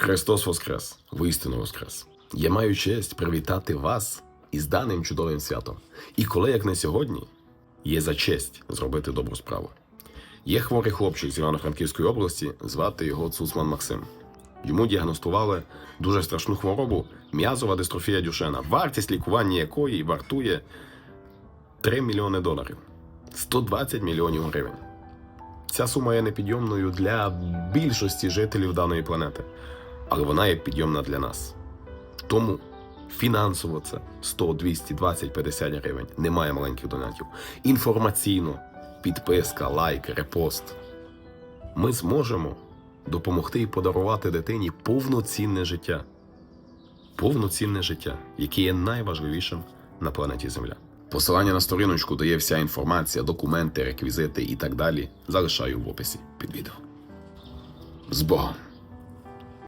Христос Воскрес, воістину Воскрес. Я маю честь привітати вас із даним чудовим святом. І коли, як не сьогодні, є за честь зробити добру справу. Є хворий хлопчик з Івано-Франківської області, звати його Цуцман Максим. Йому діагностували дуже страшну хворобу м'язова дистрофія Дюшена, вартість лікування якої вартує 3 мільйони доларів 120 мільйонів гривень. Ця сума є непідйомною для більшості жителів даної планети, але вона є підйомна для нас. Тому фінансово це 100, 200, 20, 50 гривень. Немає маленьких донатів. Інформаційно, підписка, лайк, репост. Ми зможемо допомогти і подарувати дитині повноцінне життя. Повноцінне життя, яке є найважливішим на планеті Земля. Посилання на сторіночку, де є вся інформація, документи, реквізити і так далі, залишаю в описі під відео. З Богом!